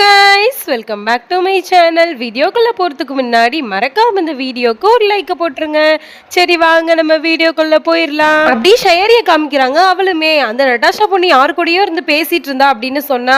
Guys welcome back to my channel வீடியோக்குள்ளே போறதுக்கு முன்னாடி மறக்காம இந்த வீடியோக்கு ஒரு லைக் போட்டுருங்க. சரி வாங்க நம்ம வீடியோக்குள்ளே போயிடலாம் அப்படி ஷயரியை காமிக்கிறாங்க. அவளுமே அந்த நட்டாஷா பொண்ணு யாரு கூடயோ இருந்து பேசிட்டு இருந்தா அப்படின்னு சொன்னா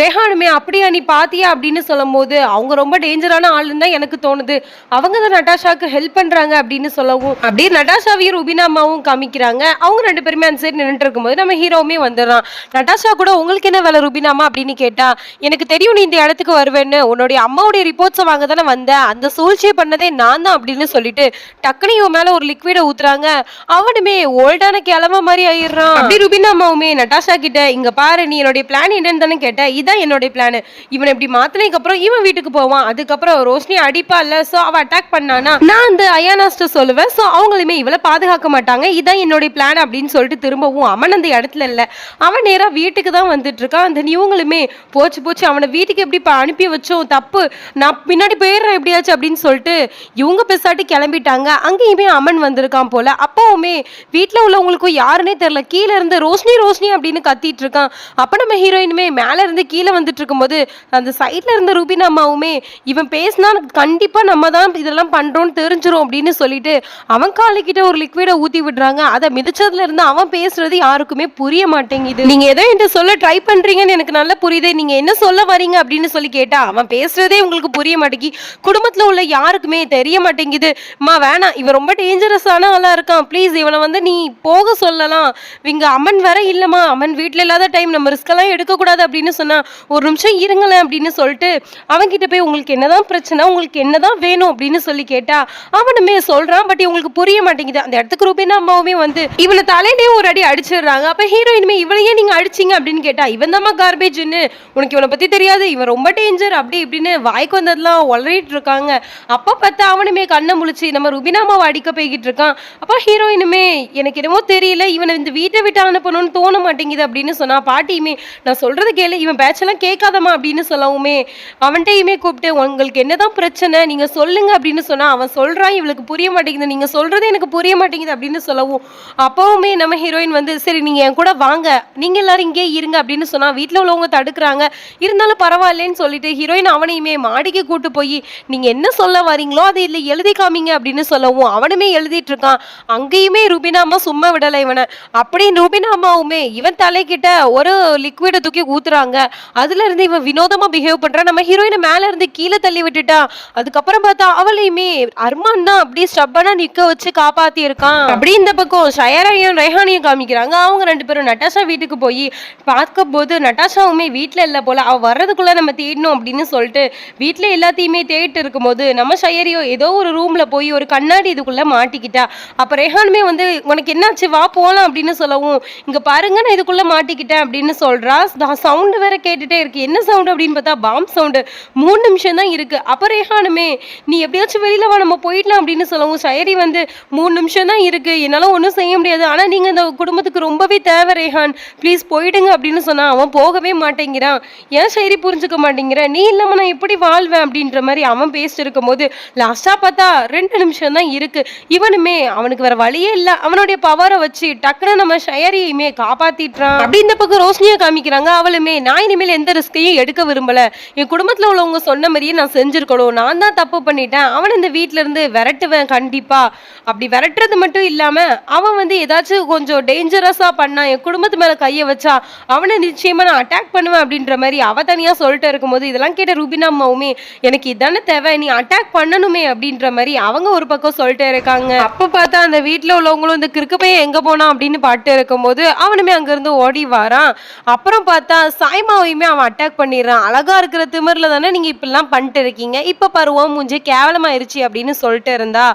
ரேஹானுமே அப்படியா நீ பாத்தியா? அப்படின்னு சொல்லும் போது அவங்க ரொம்ப டேஞ்சரான ஆளுன்னு தான் எனக்கு தோணுது. அவங்க தான் நட்டாஷாவுக்கு ஹெல்ப் பண்றாங்க அப்படின்னு சொல்லவும் அப்படியே நட்டாஷாவையும் ருபினா அம்மாவும் காமிக்கிறாங்க. அவங்க ரெண்டு பேருமே அந்த சைடு நின்றுட்டு இருக்கும்போது நம்ம ஹீரோவுமே வந்துடுறான். நட்டாஷா கூட உங்களுக்கு என்ன வேலை ருபினாமா அப்படின்னு கேட்டா எனக்கு தெரியும் நீ இந்த இடத்துக்கு வருவேன்னு உன்னுடைய அம்மாவுடைய ரிப்போர்ட்ஸை வாங்க தானே வந்தேன் அந்த சூழ்ச்சியை பண்ணதே நான் தான் அப்படின்னு சொல்லிட்டு டக்குனு இவன் மேல ஒரு லிக்விட ஊத்துறாங்க. அவனுமே ஓல்டான கிளம்ப மாதிரி ஆயிடுறான். அப்படி ருபின் அம்மாவுமே நட்டாஷா கிட்ட இங்க பாரு நீ என்னுடைய பிளான் என்னன்னு தானே கேட்ட? இதான் என்னுடைய பிளான் இவன் இப்படி மாத்தினதுக்கு அப்புறம் இவன் வீட்டுக்கு போவான். அதுக்கப்புறம் ரோஷினி அடிப்பா இல்ல சோ அவ அட்டாக் பண்ணானா? நான் அந்த அயானாஸ்ட சொல்லுவேன். சோ அவங்களுமே இவளை பாதுகாக்க மாட்டாங்க. இதான் என்னுடைய பிளான் அப்படின்னு சொல்லிட்டு திரும்பவும் அவன் அந்த இடத்துல இல்ல. அவன் நேரா வீட்டுக்கு தான் வந்துட்டு இருக்கான். அந்த இவங்களுமே போச்சு போச்சு அவனை வீட்டுக்கு எப்படி இப்போ அனுப்பி வச்சோம்? தப்பு. நான் பின்னாடி போயிடுறேன் எப்படியாச்சும் அப்படின்னு சொல்லிட்டு இவங்க பெசாட்டி கிளம்பிட்டாங்க. அங்கேயுமே அமன் வந்திருக்கான் போல. அப்பவுமே வீட்டில் உள்ளவங்களுக்கும் யாருன்னே தெரில கீழே இருந்து ரோஷினி ரோஷினி அப்படின்னு கத்திட்டு இருக்கான். அப்போ நம்ம ஹீரோயினுமே மேலே இருந்து கீழே வந்துட்டு இருக்கும்போது அந்த சைட்ல இருந்த ரூபின் அம்மாவுமே இவன் பேசினா கண்டிப்பாக நம்ம தான் இதெல்லாம் பண்ணுறோம்னு தெரிஞ்சிரும் அப்படின்னு சொல்லிட்டு அவன் காலிக்கிட்ட ஒரு லிக்விடை ஊற்றி விடுறாங்க. அதை மிதிச்சதுல இருந்து அவன் பேசுறது யாருக்குமே புரிய மாட்டேங்குது. நீங்கள் ஏதோ என்கிட்ட சொல்ல ட்ரை பண்ணுறீங்கன்னு எனக்கு நல்லா புரியுது. நீங்கள் என்ன சொல்ல வரீங்க? அப்படின்னு சொல்லி கேட்டா அவன் பேசுறதே உங்களுக்கு புரிய மாட்டேங்கி குடும்பத்துல உள்ள யாருக்குமே தெரிய மாட்டேங்குது. அம்மா வேணாம் இவன் ரொம்ப டேஞ்சரஸான ஆளா இருக்கான். ப்ளீஸ் இவனை வந்து நீ போக சொல்லலாம். இங்க அம்மன் வேற இல்லம்மா. அம்மன் வீட்ல இல்லாத டைம் நம்ம ரிஸ்க் எல்லாம் எடுக்க கூடாது அப்படின்னு சொன்னா ஒரு நிமிஷம் இருங்களேன் அப்படின்னு சொல்லிட்டு அவன்கிட்ட போய் உங்களுக்கு என்னதான் பிரச்சனை? உங்களுக்கு என்னதான் வேணும்? அப்படின்னு சொல்லி கேட்டா அவனுமே சொல்றான் பட் இவங்களுக்கு புரிய மாட்டேங்குது. அந்த இடத்துக்கு ரூபினா அம்மாவுமே வந்து இவனை தலையிலேயே ஒரு அடி அடிச்சிடுறாங்க. அப்ப ஹீரோயினுமே இவளையே நீங்க அடிச்சீங்க அப்படின்னு கேட்டா இவன் தான் கார்பேஜ்னு உனக்கு இவனை பத்தி தெரியாது. இவன் ரொம்ப டேஞ்சர் அப்படி இப்படின்னு வாய்க்கு வந்ததெல்லாம் உளறிட்டு இருக்காங்க. அப்ப பார்த்தா அவனுமே கண்ணை முழிச்சு நம்ம ருபினா அடிக்க போய்கிட்டு இருக்கான். அப்போ ஹீரோயினுமே எனக்கு என்னமோ தெரியல இவனை இந்த வீட்டை விட்டு அனுப்பணும்னு தோண மாட்டேங்குது அப்படின்னு சொன்னா பாட்டியுமே நான் சொல்றது கேளு இவன் பேச்செல்லாம் கேட்காதமா அப்படின்னு சொல்லவுமே அவன்கிட்டயுமே கூப்பிட்டு உங்களுக்கு என்னதான் பிரச்சனை நீங்க சொல்லுங்க அப்படின்னு சொன்னா அவன் சொல்றான் இவளுக்கு புரிய மாட்டேங்குது நீங்க சொல்றது எனக்கு புரிய மாட்டேங்குது அப்படின்னு சொல்லவும் அப்பவுமே நம்ம ஹீரோயின் வந்து சரி நீங்க என் கூட வாங்க நீங்க எல்லாரும் இங்கே இருங்க அப்படின்னு சொன்னா வீட்டில் உள்ளவங்க தடுக்கிறாங்க. இருந்தாலும் பரவாயில்லன்னு சொல்லிட்டு ஹீரோயின் அவனையுமே மாடிக்கு கூட்டு போய் நீங்க என்ன சொல்ல வரீங்களோ அதை இல்லை எழுதி காமிங்க அப்படின்னு சொல்லவும் அவனுமே எழுதிட்டு இருக்கான். அங்கேயுமே ரூபினா அம்மா சும்மா விடலை இவனை. அப்படின்னு ருபினா அம்மாவுமே இவன் தலைக்கிட்ட ஒரு லிக்விட தூக்கி ஊத்துறாங்க. அதுல இருந்து இவன் வினோதமா பிஹேவ் பண்றான் நம்ம ஹீரோயினை மேல இருந்து கீழே தள்ளி விட்டுட்டா அதுக்கப்புறம் பார்த்தா அவளையுமே அர்மான் தான் அப்படியே ஸ்டப்பனா நிக்க வச்சு காப்பாத்தி இருக்கான். அப்படி இந்த பக்கம் ஷயரையும் ரெஹானையும் காமிக்கிறாங்க. அவங்க ரெண்டு பேரும் நட்டாஷா வீட்டுக்கு போய் பார்க்க போது நட்டாஷாவுமே வீட்டுல இல்ல போல. அவ வர்றதுக்குள்ள நம்ம தேடணும் அப்படின்னு சொல்லிட்டு வீட்டில் எல்லாத்தையுமே தேடிட்டு இருக்கும்போது நம்ம ஷயரியோ ஏதோ ஒரு ரூமில் போய் ஒரு கண்ணாடி இதுக்குள்ளே மாட்டிக்கிட்டா. அப்போ ரெஹானுமே வந்து உனக்கு என்னாச்சு? வா போகலாம் அப்படின்னு சொல்லவும் இங்கே பாருங்க நான் இதுக்குள்ளே மாட்டிக்கிட்டேன் அப்படின்னு சொல்கிறா சவுண்டு வேற கேட்டுகிட்டே இருக்கு. என்ன சவுண்டு அப்படின்னு பார்த்தா பாம் சவுண்டு மூணு நிமிஷம் தான் இருக்குது அப்போ ரேஹானுமே நீ எப்படியாச்சும் வெளியில் வா நம்ம போயிடலாம் அப்படின்னு சொல்லவும் ஷயரி வந்து மூணு நிமிஷம் தான் இருக்குது என்னால் ஒன்றும் செய்ய முடியாது. ஆனால் நீங்கள் இந்த குடும்பத்துக்கு ரொம்பவே தேவை ரேஹான். ப்ளீஸ் போயிடுங்க அப்படின்னு சொன்னால் அவன் போகவே மாட்டேங்கிறான். ஏன் ஷயரி புரிஞ்சுக்க மாட்டேங்கிற. நீ இல்லாம நான் எப்படி வாழ்வேன் அப்படின்ற மாதிரி அவன் பேசிட்டு இருக்கும்போது லாஸ்டா பார்த்தா ரெண்டு நிமிஷம் தான் இருக்கு. இவனுமே அவனுக்கு வேற வழியே இல்ல. அவனுடைய பவரை வச்சு டக்குன்னு நம்ம ஷயரியுமே காப்பாற்றிட்டுறான் அப்படி இந்த பக்கம் ரோஷினியை காமிக்கிறாங்க. அவளுமே நான் இனிமேல் எந்த ரிஸ்கையும் எடுக்க விரும்பல. என் குடும்பத்துல உள்ளவங்க சொன்ன மாதிரியே நான் செஞ்சிருக்கணும். நான் தான் தப்பு பண்ணிட்டேன். அவன் இந்த வீட்ல இருந்து விரட்டுவேன் கண்டிப்பா. அப்படி விரட்டுறது மட்டும் இல்லாம அவன் வந்து ஏதாச்சும் கொஞ்சம் டேஞ்சரஸா பண்ணா என் குடும்பத்து மேல கையை வச்சா அவனை நிச்சயமா நான் அட்டாக் பண்ணுவேன் அப்படின்ற மாதிரி அவ தனியா சொல்லிட்டு இருக்கும்போது இதெல்லாம் கேட்ட ரூபினா அம்மாவுமே எனக்கு இதானே தேவை நீ அட்டாக் பண்ணணுமே அப்படின்ற மாதிரி அவங்க ஒரு பக்கம் சொல்லிட்டே இருக்காங்க. அப்ப பார்த்தா அந்த வீட்ல உள்ளவங்களும் இந்த கிறுக்கு பையன் எங்க போனான்? அப்படின்னு பாட்டு இருக்கும்போது அவனுமே அங்க இருந்து ஓடி வாரான். அப்புறம் பார்த்தா சாய்மாவையுமே அவன் அட்டாக் பண்ணிடுறான். அழகா இருக்கிற திமிர்ல தானே நீங்க இப்படிலாம் பண்ணிட்டு இருக்கீங்க? இப்ப பருவம் மூஞ்சி கேவலமாயிருச்சு அப்படின்னு சொல்லிட்டு இருந்தா.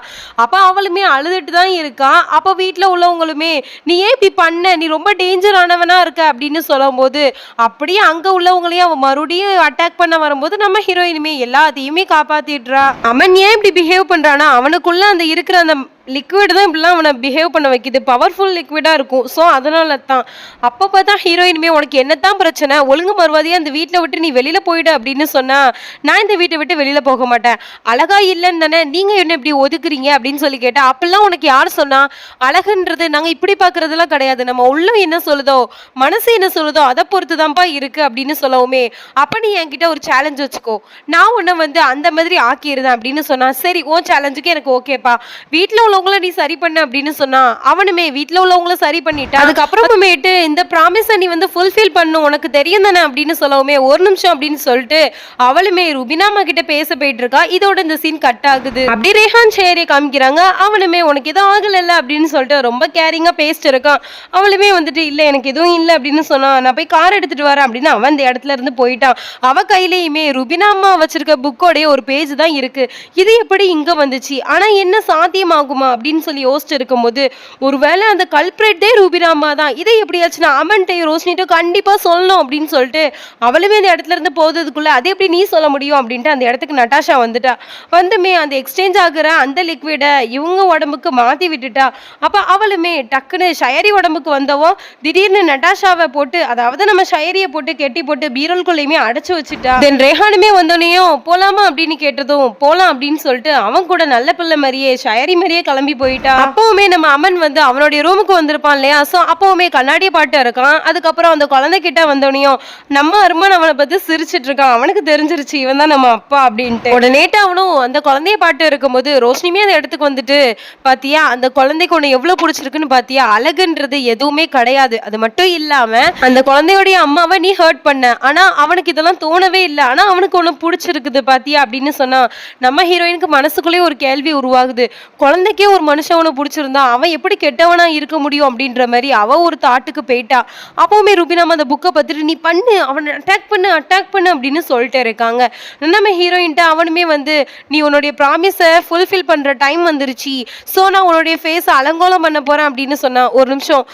அப்ப அவளுமே அழுதுட்டு தான் இருக்கான் அப்ப வீட்ல உள்ளவங்களுமே நீ ஏன் இப்படி பண்ண? நீ ரொம்ப டேஞ்சர் ஆனவனா இருக்க அப்படின்னு சொல்லும்போது அப்படியே அங்க உள்ளவங்களையும் அவன் மறுபடியும் அட்டாக் பண்ண வரும்போது நம்ம ஹீரோயினுமே எல்லாத்தையுமே காப்பாத்திடுறா. அவன் ஏன் இப்படி பிஹேவ் பண்றானா அவனுக்குள்ள அந்த இருக்கிற அந்த லிக்விட் தான் இப்படிலாம் அவனை பிஹேவ் பண்ண வைக்கிது. பவர்ஃபுல் லிக்விடாக இருக்கும். ஸோ அதனால தான் அப்போ பார்த்தா ஹீரோயினுமே உனக்கு என்னத்தான் பிரச்சனை? ஒழுங்கு மறுவாதியாக அந்த வீட்டில் விட்டு நீ வெளியில் போயிடு அப்படின்னு சொன்னால் நான் இந்த வீட்டை விட்டு வெளியில் போக மாட்டேன். அழகா இல்லைன்னு தானே நீங்கள் என்ன இப்படி ஒதுக்குறீங்க அப்படின்னு சொல்லி கேட்டால் அப்பெல்லாம் உனக்கு யார் சொன்னால் அழகுன்றது நாங்கள் இப்படி பார்க்குறதுலாம் கிடையாது. நம்ம உள்ளம் என்ன சொல்லுதோ மனசு என்ன சொல்லுதோ அதை பொறுத்து தான்ப்பா இருக்கு அப்படின்னு சொல்லவுமே. அப்போ நீ என்கிட்ட ஒரு சேலஞ்ச் வச்சுக்கோ. நான் உன்னை வந்து அந்த மாதிரி ஆக்கிடுறேன் அப்படின்னு சொன்னால் சரி ஓ சேலஞ்சுக்கு எனக்கு ஓகேப்பா வீட்டில் உள்ளவங்கள நீ சரி பண்ண அப்படின்னு சொன்னா அவனுமே வீட்டில் உள்ளவங்கள சரி பண்ணிட்டா அதுக்கப்புறமேட்டு இந்த ப்ராமிஸை நீ வந்து ஃபுல்ஃபில் பண்ணும் உனக்கு தெரியும் தானே அப்படின்னு சொல்லவுமே ஒரு நிமிஷம் அப்படின்னு சொல்லிட்டு அவளுமே ருபினாமா கிட்ட பேச போயிட்டு இருக்கா இதோட இந்த சீன் கட் ஆகுது. அப்படி ரேஹான் ஷேரை காமிக்கிறாங்க அவனுமே உனக்கு எதுவும் ஆகலைல்ல அப்படின்னு சொல்லிட்டு ரொம்ப கேரிங்கா பேசிட்டு இருக்கான் அவளுமே வந்துட்டு இல்ல எனக்கு எதுவும் இல்லை அப்படின்னு சொன்னா நான் போய் கார் எடுத்துட்டு வரேன் அப்படின்னு அவன் அந்த இடத்துல இருந்து போயிட்டான். அவ கையிலயுமே ருபினா அம்மா வச்சிருக்க புக்கோடைய ஒரு பேஜ் தான் இருக்கு. இது எப்படி இங்க வந்துச்சு? ஆனா என்ன சாத்தியமாகுமா? அப்படின்னு சொல்லி யோசிச்சு இருக்கும்போது ஒருவேளை அந்த கல்பிரேட்டே ரூபிராமா தான். இதை எப்படியாச்சுன்னா நான் அமன்ட்டையும் ரோஷினிட்டும் கண்டிப்பாக சொல்லணும் அப்படின்னு சொல்லிட்டு அவளுமே அந்த இடத்துல இருந்து போகிறதுக்குள்ளே அது எப்படி நீ சொல்ல முடியும் அப்படின்ட்டு அந்த இடத்துக்கு நட்டாஷா வந்துட்டா. வந்துமே அந்த எக்ஸ்சேஞ்ச் ஆகுற அந்த லிக்விடை இவங்க உடம்புக்கு மாற்றி விட்டுட்டா. அப்போ அவளுமே டக்குன்னு ஷயரி உடம்புக்கு வந்தவோ திடீர்னு நட்டாஷாவை போட்டு அதாவது நம்ம ஷயரியை போட்டு கெட்டி போட்டு பீரோல்குள்ளேயுமே அடைச்சு வச்சுட்டா. தென் ரேஹானுமே வந்தோடனையும் போகலாமா அப்படின்னு கேட்டதும் போகலாம் அப்படின்னு சொல்லிட்டு அவன் கூட நல்ல பிள்ளை மாதிரியே ஷயரி மாதிரியே கிளம்பி போயிட்டா? அப்பவுமே நம்ம அமன் வந்து அவனுடைய ரூமுக்கு வந்திருப்பான் இல்லையா? ஸோ அப்பவுமே கண்ணாடியை பாட்டு இருக்கான். அதுக்கப்புறம் அந்த குழந்தை கிட்ட வந்தோடனையும் நம்ம அருமன் அவனை பத்தி சிரிச்சிட்டு இருக்கான். அவனுக்கு தெரிஞ்சிருச்சு இவன் தான் நம்ம அப்பா அப்படின்ட்டு. உடனேட்டு அவனும் அந்த குழந்தைய பாட்டு இருக்கும்போது ரோஷினியுமே அந்த இடத்துக்கு வந்துட்டு பாத்தியா அந்த குழந்தைக்கு உன்னை எவ்வளவு பிடிச்சிருக்குன்னு பாத்தியா? அழகுன்றது எதுவுமே கிடையாது. அது மட்டும் இல்லாம அந்த குழந்தையோடைய அம்மாவை நீ ஹர்ட் பண்ண. ஆனா அவனுக்கு இதெல்லாம் தோணவே இல்லை. ஆனா அவனுக்கு ஒண்ணு பிடிச்சிருக்குது பாத்தியா? அப்படின்னு சொன்னா நம்ம ஹீரோயினுக்கு மனசுக்குள்ளேயே ஒரு கேள்வி உருவாகுது. குழந்தைக்கே ஒரு மனுஷவனை பிடிச்சிருந்தா அவன் எப்படி கெட்டவனா இருக்க முடியும் அப்படின்ற மாதிரி அவ ஒரு தாட்டுக்கு போயிட்டா. அப்பவுமே ரூபினாம அந்த புக்கை பார்த்துட்டு நீ பண்ணு அவனை அட்டாக் பண்ணு அட்டாக் பண்ணு அப்படின்னு சொல்லிட்டு இருக்காங்க. நம்ம ஹீரோயின்ட்ட அவனுமே வந்து நீ உன்னுடைய ப்ராமிஸை ஃபுல்ஃபில் பண்ற டைம் வந்துருச்சு. ஸோ நான் உன்னுடைய ஃபேஸை அலங்கோலம் பண்ண போறேன் அப்படின்னு சொன்னா ஒரு நிமிஷம்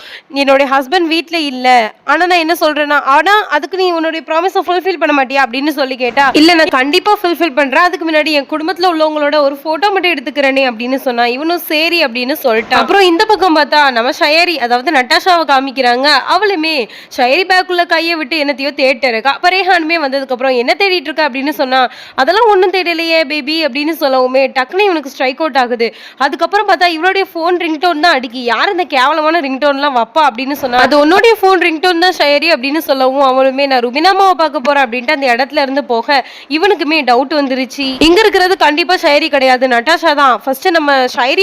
என்னுடைய ஹஸ்பண்ட் வீட்டில் இல்லை. ஆனா நான் என்ன சொல்றேன்னா ஆனா அதுக்கு நீ உன்னுடைய ப்ராமிஸை ஃபுல்ஃபில் பண்ண மாட்டியா? அப்படின்னு சொல்லி கேட்டா இல்ல நான் கண்டிப்பா ஃபுல்ஃபில் பண்றேன். அதுக்கு முன்னாடி என் குடும்பத்துல உள்ளவங்களோட ஒரு போட்டோ மட்டும் எடுத்துக்கிறேனே அப்படின்னு சொன்னா இவனும் சரி அப்படின்னு சொல்லிட்டான் அப்புறம் இந்த பக்கம் பார்த்தா நம்ம ஷயரி அதாவது நட்டாஷாவை காமிக்கிறாங்க. அவளுமே ஷயரி பேக்குள்ள கையை விட்டு என்னத்தையோ தேட்டு இருக்கா. அப்ப ரேஹானுமே வந்ததுக்கு அப்புறம் என்ன தேடிட்டு இருக்கா? அப்படின்னு சொன்னா அதெல்லாம் ஒன்றும் தேடலையே பேபி அப்படின்னு சொல்லவுமே டக்குனு இவனுக்கு ஸ்ட்ரைக் அவுட் ஆகுது. அதுக்கப்புறம் பார்த்தா இவளுடைய ஃபோன் ரிங்டோன் தான் அடிக்கி. யார் இந்த கேவலமான ரிங்டோன்லாம் வப்பா? அப்படின்னு சொன்னா அது உன்னுடைய ஃபோன் ரிங்டோன் தான் ஷயரி அப்படின்னு சொல்லவும் அவளுமே நான் ருபினாமாவை பார்க்க போறேன் அப்படின்ட்டு அந்த இடத்துல இருந்து போக இவனுக்குமே டவுட் வந்துருச்சு. இங்க இருக்கிறது கண்டிப்பா ஷயரி கிடையாது. நட்டாஷா தான். ஃபர்ஸ்ட் நம்ம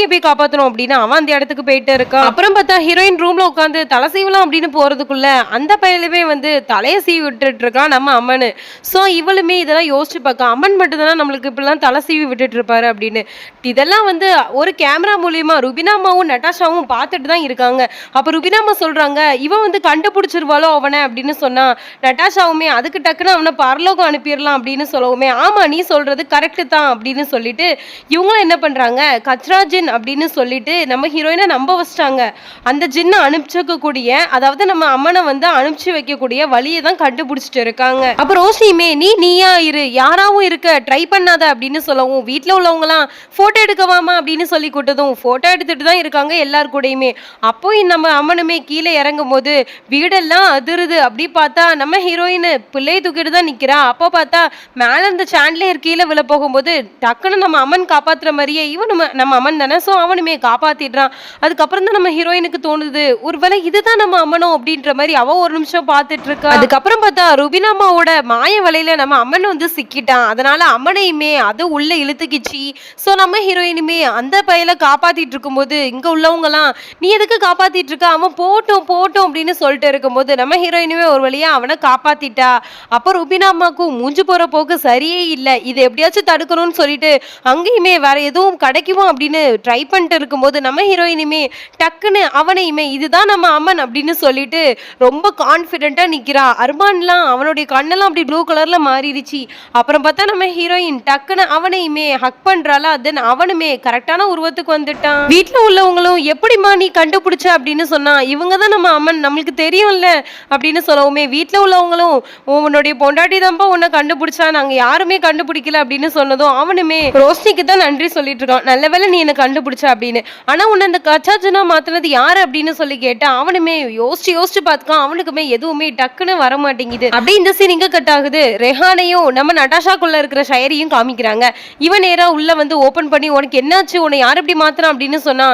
ஷயரியை போய் காப்பாத்தணும் அப்படின்னு அவன் அந்த இடத்துக்கு போயிட்டு இருக்கான். அப்புறம் பார்த்தா ஹீரோயின் ரூம்ல உட்காந்து தலை சீவலாம் அப்படின்னு போறதுக்குள்ள அந்த பையலுமே வந்து தலையை சீவி விட்டுட்டு இருக்கான் நம்ம அம்மனு. ஸோ இவளுமே இதெல்லாம் யோசிச்சு பார்க்க அம்மன் மட்டும்தானே நம்மளுக்கு இப்படிலாம் தலை சீவி விட்டுட்டு இருப்பாரு அப்படின்னு. இதெல்லாம் வந்து ஒரு கேமரா மூலியமா ருபினாமாவும் நட்டாஷாவும் பார்த்துட்டு தான் இருக்காங்க. அப்ப ருபினாமா சொல்றாங்க இவன் வந்து கண்டுபிடிச்சிருவாளோ அவனை? அப்படின்னு சொன்னா நட்டாஷாவுமே அதுக்கு டக்குன்னு அவனை பரலோகம் அனுப்பிடலாம் அப்படின்னு சொல்லவுமே ஆமா நீ சொல்றது கரெக்டு தான் அப்படின்னு சொல்லிட்டு இவங்களும் என்ன பண்றாங்க கச்ராஜின் அப்படின்னு சொல்லிட்டு நம்ம ஹீரோயினை நம்ப வச்சிட்டாங்க. அந்த ஜின்னை அனுப்பிச்சிக்கக்கூடிய அதாவது நம்ம அம்மனை வந்து அனுப்பிச்சு வைக்கக்கூடிய வழியை தான் கண்டுபிடிச்சிட்டு இருக்காங்க. அப்போ ரோஷியுமே நீ நீயா இரு யாராவும் இருக்க ட்ரை பண்ணாத அப்படின்னு சொல்லவும் வீட்டில் உள்ளவங்களாம் ஃபோட்டோ எடுக்கவாமா அப்படின்னு சொல்லி கூட்டதும் ஃபோட்டோ எடுத்துட்டு தான் இருக்காங்க எல்லார் கூடயுமே. அப்போ நம்ம அம்மனுமே கீழே இறங்கும் போது வீடெல்லாம் அதிருது. அப்படி பார்த்தா நம்ம ஹீரோயின் பிள்ளையை தூக்கிட்டு தான் நிற்கிறா அப்போ பார்த்தா மேலே இருந்த சாண்ட்லேயர் கீழே விழ போகும்போது டக்குன்னு நம்ம அம்மன் காப்பாற்றுற மாதிரியே இவன் நம்ம நம்ம அம்மன் தானே ஸோ அவனுமே காப்பாத்திடுறான். அதுக்கப்புறம் தான் நம்ம ஹீரோயினுக்கு தோணுது ஒருவேளை இதுதான் நம்ம அம்மனோ அப்படின்ற மாதிரி அவ ஒரு நிமிஷம் பார்த்துட்டு இருக்கா அதுக்கப்புறம் பார்த்தா ருபினாமாவோட மாய வலையில நம்ம அம்மன் வந்து சிக்கிட்டான். அதனால அம்மனையுமே அது உள்ள இழுத்துக்கிச்சு. ஸோ நம்ம ஹீரோயினுமே அந்த பையலை காப்பாத்திட்டு இருக்கும்போது இங்க உள்ளவங்கலாம் நீ எதுக்கு காப்பாத்திட்டு இருக்க அவன் போட்டும் போட்டோம் அப்படின்னு சொல்லிட்டு இருக்கும்போது நம்ம ஹீரோயினுமே ஒரு வழியா அவனை காப்பாத்திட்டா. அப்போ ருபினா அம்மாக்கும் மூஞ்சு போற போக்கு சரியே இல்லை. இது எப்படியாச்சும் தடுக்கணும்னு சொல்லிட்டு அங்கேயுமே வேற எதுவும் கிடைக்குமா? அப்படின்னு ட்ரை பண்ணிட்டு இருக்கும்போது நம்ம ஹீரோயினுமே டக்குன்னு அவனையுமே இதுதான் நம்ம அம்மன் அப்படின்னு சொல்லிட்டு ரொம்ப கான்ஃபிடென்ட்டாக நிற்கிறா அர்மான்லாம் அவனுடைய கண்ணெல்லாம் அப்படி ப்ளூ கலரில் மாறிடுச்சு. அப்புறம் பார்த்தா நம்ம ஹீரோயின் டக்குன்னு அவனையுமே ஹக் பண்ணுறாளா தென் அவனுமே கரெக்டான உருவத்துக்கு வந்துட்டான். வீட்டில் உள்ளவங்களும் எப்படிம்மா நீ கண்டுபிடிச்ச? அப்படின்னு சொன்னா இவங்க தான் நம்ம அம்மன் நம்மளுக்கு தெரியும்ல? அப்படின்னு சொல்லவுமே வீட்டில் உள்ளவங்களும் உன்னுடைய பொண்டாட்டி தான்ப்பா உன்னை கண்டுபிடிச்சா நாங்கள் யாருமே கண்டுபிடிக்கல அப்படின்னு சொன்னதும் அவனுமே ரோஷினிக்கு தான் நன்றி சொல்லிட்டு இருக்கான் நல்ல வேலை நீ என்ன கண்டுபிடிச்சா அப்படின்னு. ஆனா உன்னை அந்த கச்சாச்சுனா மாத்துனது யாரு அப்படின்னு சொல்லி கேட்டா அவனுமே யோசிச்சு யோசிச்சு பார்த்துக்கான். அவனுக்குமே எதுவுமே டக்குன்னு வர மாட்டேங்குது அப்படியே இந்த சீன் இங்க கட் ஆகுது? ரெஹானையும் நம்ம நட்டாஷாக்குள்ள இருக்கிற ஷயரியும் காமிக்கிறாங்க. இவன் நேரா உள்ள வந்து ஓபன் பண்ணி உனக்கு என்னாச்சு? உன்னை யார் இப்படி மாத்துறான் அப்படின்னு சொன்னா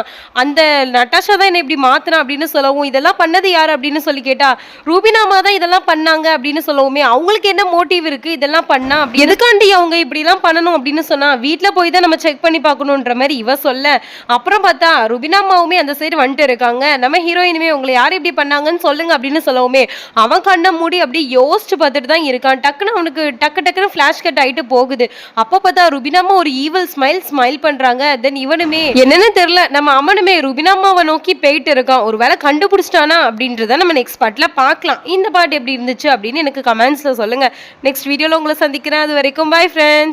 அந்த நட்டாஷா தான் என்ன இப்படி மாத்துறான் அப்படின்னு சொல்லவும் இதெல்லாம் பண்ணது யார்? அப்படின்னு சொல்லி கேட்டா ரூபினாமா தான் இதெல்லாம் பண்ணாங்க அப்படின்னு சொல்லவுமே அவங்களுக்கு என்ன மோட்டிவ் இருக்கு? இதெல்லாம் பண்ணா? அப்படி எதுக்காண்டி அவங்க இப்படி எல்லாம் பண்ணணும்? அப்படின்னு சொன்னா வீட்டில் போய் தான் நம்ம செக் பண்ணி பார்க்கணுன்ற மாதிரி இவ சொல்ல அப்புறம் பார்த்தா ருபினாமாவுமே அந்த சைடு வந்துட்டு இருக்காங்க. நம்ம ஹீரோயினுமே உங்களை யார் இப்படி பண்ணாங்கன்னு சொல்லுங்க அப்படின்னு சொல்லவுமே அவன் கண்ணை மூடி அப்படியே யோசிச்சு பார்த்துட்டு தான் இருக்கான். டக்குன்னு அவனுக்கு டக்கு டக்குன்னு ஃபிளாஷ் கட் ஆயிட்டு போகுது. அப்போ பார்த்தா ருபினாமா ஒரு ஈவல் ஸ்மைல் ஸ்மைல் பண்றாங்க. தென் இவனுமே என்னன்னு தெரியல நம்ம அம்மனுமே ருபினாமாவை நோக்கி போயிட்டு இருக்கான். ஒருவேளை கண்டுபிடிச்சிட்டானா அப்படின்றத நம்ம நெக்ஸ்ட் பாட்டில் பார்க்கலாம். இந்த பாட்டு எப்படி இருந்துச்சு அப்படின்னு எனக்கு கமெண்ட்ஸில் சொல்லுங்க. நெக்ஸ்ட் வீடியோவில் உங்களை சந்திக்கிறேன். அது வரைக்கும் பாய் ஃப்ரெண்ட்ஸ்